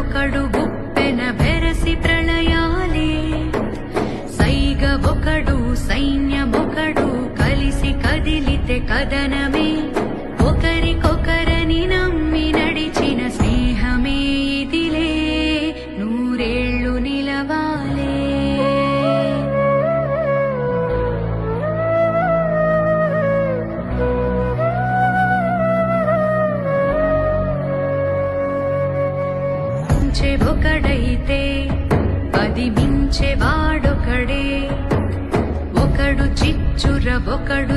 ఒకడు గుప్పెన బెరసి ప్రళయాలే. సైగ ఒకడు సైన్యమొకడు కలిసి కదిలితే కదనమే మించే ఒకడైతే పది మించే వాడొకడే. ఒకడు చిచ్చుర ఒకడు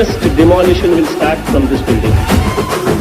First demolition will start from this building.